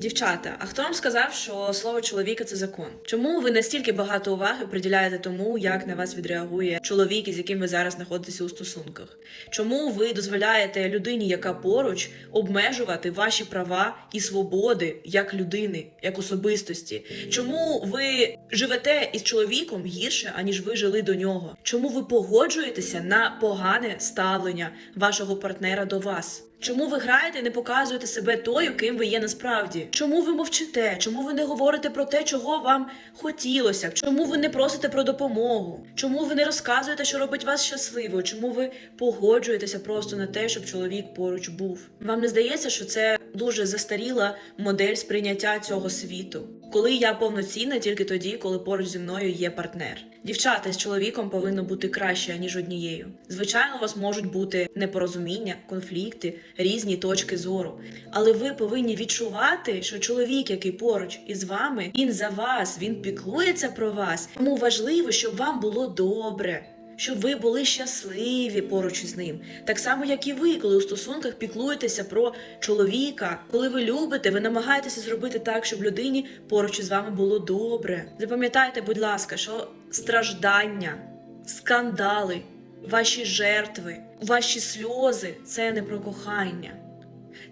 Дівчата, а хто вам сказав, що слово чоловіка це закон? Чому ви настільки багато уваги приділяєте тому, як на вас відреагує чоловік, із яким ви зараз знаходитеся у стосунках? Чому ви дозволяєте людині, яка поруч, обмежувати ваші права і свободи як людини, як особистості? Чому ви живете із чоловіком гірше, аніж ви жили до нього? Чому ви погоджуєтеся на погане ставлення вашого партнера до вас? Чому ви граєте і не показуєте себе тою, ким ви є насправді? Чому ви мовчите? Чому ви не говорите про те, чого вам хотілося? Чому ви не просите про допомогу? Чому ви не розказуєте, що робить вас щасливою? Чому ви погоджуєтеся просто на те, щоб чоловік поруч був? Вам не здається, що це дуже застаріла модель сприйняття цього світу? Коли я повноцінна тільки тоді, коли поруч зі мною є партнер. Дівчата з чоловіком повинно бути краще ніж однією. Звичайно, у вас можуть бути непорозуміння, конфлікти, різні точки зору. Але ви повинні відчувати, що чоловік, який поруч із вами, він за вас, він піклується про вас. Тому важливо, щоб вам було добре. Щоб ви були щасливі поруч із ним, так само як і ви, коли у стосунках піклуєтеся про чоловіка, коли ви любите, ви намагаєтеся зробити так, щоб людині поруч із вами було добре. Запам'ятайте, будь ласка, що страждання, скандали, ваші жертви, ваші сльози це не про кохання.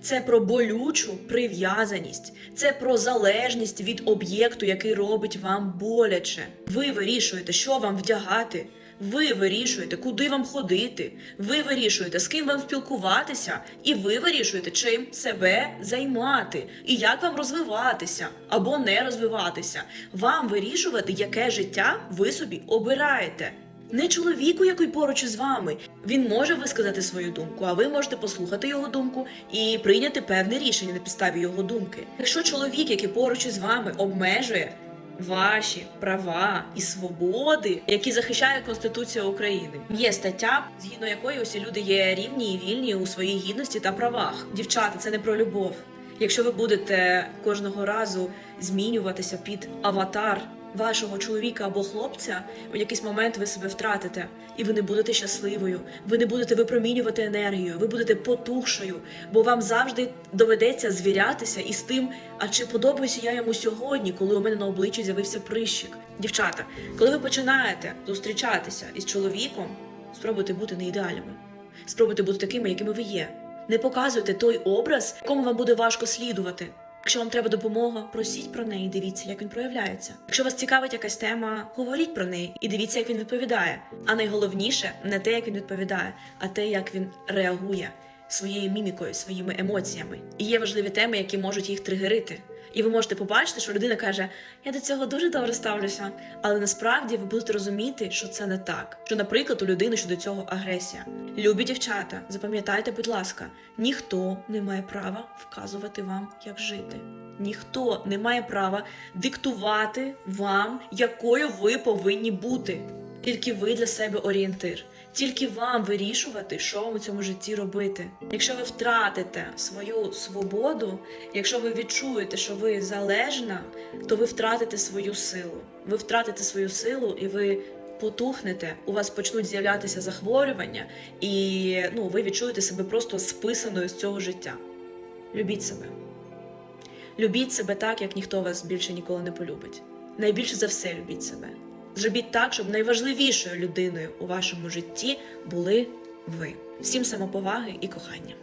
Це про болючу прив'язаність, це про залежність від об'єкту, який робить вам боляче. Ви вирішуєте, що вам вдягати. Ви вирішуєте, куди вам ходити. Ви вирішуєте, з ким вам спілкуватися, і ви вирішуєте, чим себе займати, і як вам розвиватися або не розвиватися. Вам вирішувати, яке життя ви собі обираєте. Не чоловіку, який поруч із вами. Він може висказати свою думку, а ви можете послухати його думку і прийняти певне рішення на підставі його думки. Якщо чоловік, який поруч із вами, обмежує ваші права і свободи, які захищає Конституція України, є стаття, згідно якої усі люди є рівні і вільні у своїй гідності та правах. Дівчата, це не про любов. Якщо ви будете кожного разу змінюватися під аватар вашого чоловіка або хлопця, в якийсь момент ви себе втратите, і ви не будете щасливою, ви не будете випромінювати енергію, ви будете потухшою, бо вам завжди доведеться звірятися із тим, а чи подобаюся я йому сьогодні, коли у мене на обличчі з'явився прищик. Дівчата, коли ви починаєте зустрічатися із чоловіком, спробуйте бути не ідеальними, спробуйте бути такими, якими ви є. Не показуйте той образ, якому вам буде важко слідувати. Якщо вам треба допомога, просіть про неї, дивіться, як він проявляється. Якщо вас цікавить якась тема, говоріть про неї і дивіться, як він відповідає. А найголовніше не те, як він відповідає, а те, як він реагує своєю мімікою, своїми емоціями. І є важливі теми, які можуть їх тригерити. І ви можете побачити, що людина каже: Я до цього дуже добре ставлюся, але насправді ви будете розуміти, що це не так. Що, наприклад, у людини щодо цього агресія. Любі дівчата, запам'ятайте, будь ласка, ніхто не має права вказувати вам, як жити. Ніхто не має права диктувати вам, якою ви повинні бути. Тільки ви для себе орієнтир. Тільки вам вирішувати, що вам у цьому житті робити. Якщо ви втратите свою свободу, якщо ви відчуєте, що ви залежна, то ви втратите свою силу. Ви втратите свою силу і ви потухнете, у вас почнуть з'являтися захворювання, і ну, ви відчуєте себе просто списаною з цього життя. Любіть себе. Любіть себе так, як ніхто вас більше ніколи не полюбить. Найбільше за все любіть себе. Зробіть так, щоб найважливішою людиною у вашому житті були ви. Всім самоповаги і кохання.